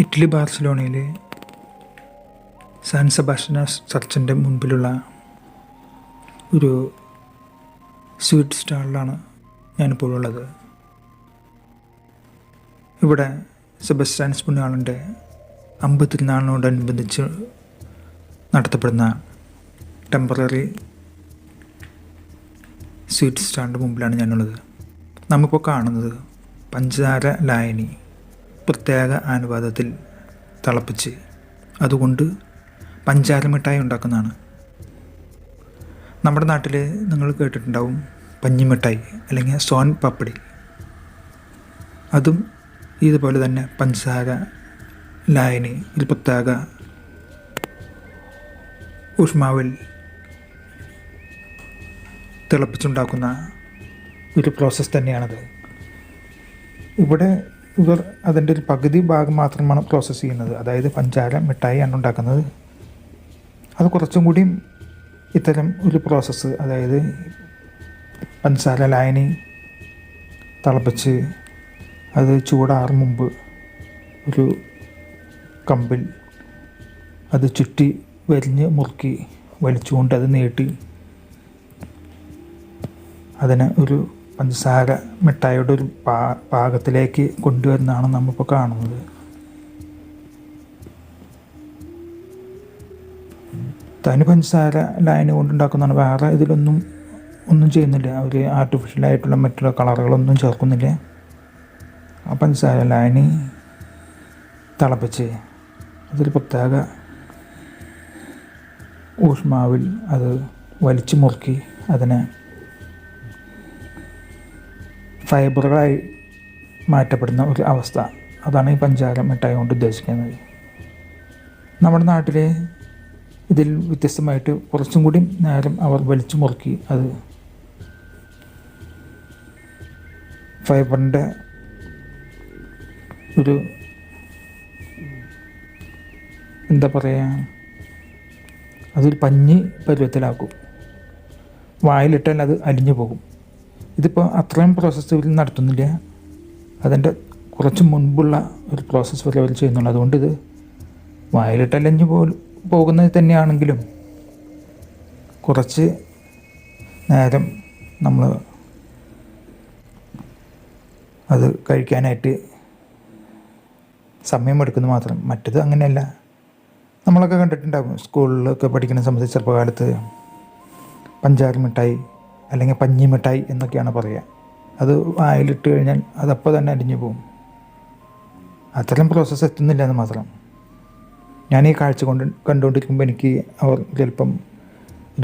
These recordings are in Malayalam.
ഇറ്റലി ബാർസലോണയിലെ സാൻ സെബാസ്റ്റ്യൻ ചർച്ചിന്റെ മുൻപിലുള്ള ഒരു സ്വീറ്റ് സ്റ്റാളിലാണ് ഞാനിപ്പോൾ ഉള്ളത്. ഇവിടെ സെബസ്റ്റാൻസ് പുണ്യാളന്റെ അമ്പത്തിരുന്നാളിനോടനുബന്ധിച്ച് നടത്തപ്പെടുന്ന ടെമ്പററി സ്വീറ്റ് സ്റ്റാളിന്റെ മുമ്പിലാണ് ഞാനുള്ളത്. നമ്മിപ്പോൾ കാണുന്നത് പഞ്ചാര ലായനി. പ്രത്യേക അനുപാതത്തിൽ തിളപ്പിച്ച് അതുകൊണ്ട് പഞ്ചാര മിഠായി ഉണ്ടാക്കുന്നതാണ്. നമ്മുടെ നാട്ടിൽ നിങ്ങൾ കേട്ടിട്ടുണ്ടാവും പഞ്ഞിമിഠായി അല്ലെങ്കിൽ സോൻ പപ്പടി. അതും ഇതുപോലെ തന്നെ പഞ്ചസാര ലായനി ഇത് പ്രത്യേക ഊഷ്മാവിൽ തിളപ്പിച്ചുണ്ടാക്കുന്ന ഒരു പ്രോസസ്സ് തന്നെയാണത്. ഇവിടെ ഇവർ അതിന്റെ ഒരു പകുതി ഭാഗം മാത്രമാണ് പ്രോസസ്സ് ചെയ്യുന്നത്. അതായത് പഞ്ചാര മിഠായി ആണ് ഉണ്ടാക്കുന്നത്. അത് കുറച്ചും കൂടി ഇത്തരം ഒരു പ്രോസസ്സ് അതായത് പഞ്ചാര ലായനി തിളപ്പിച്ച് അത് ചൂടാറും മുമ്പ് ഒരു കമ്പിൽ അത് ചുറ്റി വരിഞ്ഞ് മുറുക്കി വലിച്ചുകൊണ്ട് അത് നീട്ടി. അതിനെ ഒരു പഞ്ചസാര മിഠായിയുടെ ഒരു പാ പാകത്തിലേക്ക് കൊണ്ടുവരുന്നതാണ് നമ്മളിപ്പോൾ കാണുന്നത്. തനി പഞ്ചസാര ലൈന് കൊണ്ടുണ്ടാക്കുന്നതാണ് വേറെ ഇതിലൊന്നും ഒന്നും ചെയ്യുന്നില്ല. അവർ ആർട്ടിഫിഷ്യലായിട്ടുള്ള മറ്റുള്ള കളറുകളൊന്നും ചേർക്കുന്നില്ല. ആ പഞ്ചസാര ലൈന് തിളപ്പിച്ച് അതിൽ പ്രത്യേക ഊഷ്മാവിൽ അത് വലിച്ചു മുറുക്കി അതിനെ ഫൈബറുകളായി മാറ്റപ്പെടുന്ന ഒരു അവസ്ഥ. അതാണ് ഈ പഞ്ചാര മിഠായി കൊണ്ട് ഉദ്ദേശിക്കുന്നത്. നമ്മുടെ നാട്ടിലെ ഇതിൽ വ്യത്യസ്തമായിട്ട് കുറച്ചും കൂടി നേരം അവർ വലിച്ചു മുറുക്കി അത് ഫൈബറിന്റെ ഒരു എന്താ പറയുക അതൊരു പഞ്ഞി പരുവത്തിലാക്കും. വായിലിട്ടാൽ അത് അലിഞ്ഞു പോകും. ഇതിപ്പോൾ അത്രയും പ്രോസസ്സ് ഇവർ നടത്തുന്നില്ല. അതിന്റെ കുറച്ച് മുൻപുള്ള ഒരു പ്രോസസ്സ് വരെ അവർ ചെയ്യുന്നുള്ളൂ അതുകൊണ്ട് ഇത് വായിലിട്ടലഞ്ഞ് പോ പോകുന്നത് തന്നെയാണെങ്കിലും കുറച്ച് നേരം നമ്മൾ അത് കഴിക്കാനായിട്ട് സമയമെടുക്കുന്നു മാത്രം. മറ്റത് അങ്ങനെയല്ല. നമ്മളൊക്കെ കണ്ടിട്ടുണ്ടാകും. സ്കൂളിലൊക്കെ പഠിക്കുന്ന സംബന്ധിച്ച് ചെറുപ്പകാലത്ത് പഞ്ചാര മിഠായി അല്ലെങ്കിൽ പഞ്ഞി മിഠായി എന്നൊക്കെയാണ് പറയുക. അത് വായിലിട്ട് കഴിഞ്ഞാൽ അതപ്പോൾ തന്നെ അലിഞ്ഞു പോകും. അത്തരം പ്രോസസ്സ് എത്തുന്നില്ല എന്ന് മാത്രം. ഞാൻ ഈ കാഴ്ച കൊണ്ട് കണ്ടുകൊണ്ടിരിക്കുമ്പോൾ എനിക്ക് അവർ ചിലപ്പം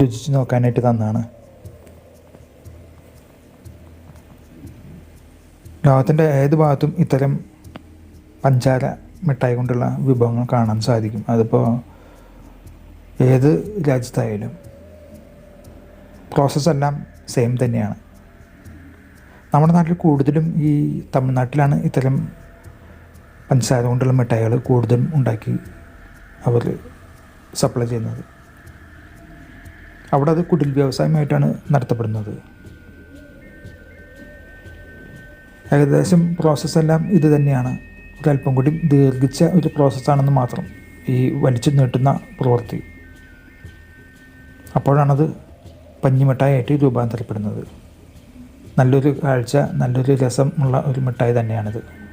രുചിച്ച് നോക്കാനായിട്ട് തന്നാണ് ലോകത്തിന്റെ ഏത് ഭാഗത്തും ഇത്തരം പഞ്ചാര മിഠായി കൊണ്ടുള്ള വിഭവങ്ങൾ കാണാൻ സാധിക്കും. അതിപ്പോൾ ഏത് രാജ്യത്തായാലും. പ്രോസസ്സെല്ലാം സെയിം തന്നെയാണ്. നമ്മുടെ നാട്ടിൽ കൂടുതലും ഈ തമിഴ്നാട്ടിലാണ് ഇത്തരം പഞ്ചസാര കൊണ്ടുള്ള മിഠായികൾ കൂടുതലും ഉണ്ടാക്കി അവർ സപ്ലൈ ചെയ്യുന്നത്. അവിടെ അത് കുടിൽ വ്യവസായമായിട്ടാണ് നടത്തപ്പെടുന്നത്. ഏകദേശം പ്രോസസ്സെല്ലാം ഇത് തന്നെയാണ്. ഒരല്പം കൂടി ദീർഘിച്ച ഒരു പ്രോസസ്സാണെന്ന് മാത്രം ഈ വലിച്ചു നീട്ടുന്ന പ്രവൃത്തി. അപ്പോഴാണത് പഞ്ഞിമിഠായിട്ട് രൂപാന്തരപ്പെടുന്നത്. നല്ലൊരു കാഴ്ച നല്ലൊരു രസമുള്ള ഒരു മിഠായി തന്നെയാണിത്.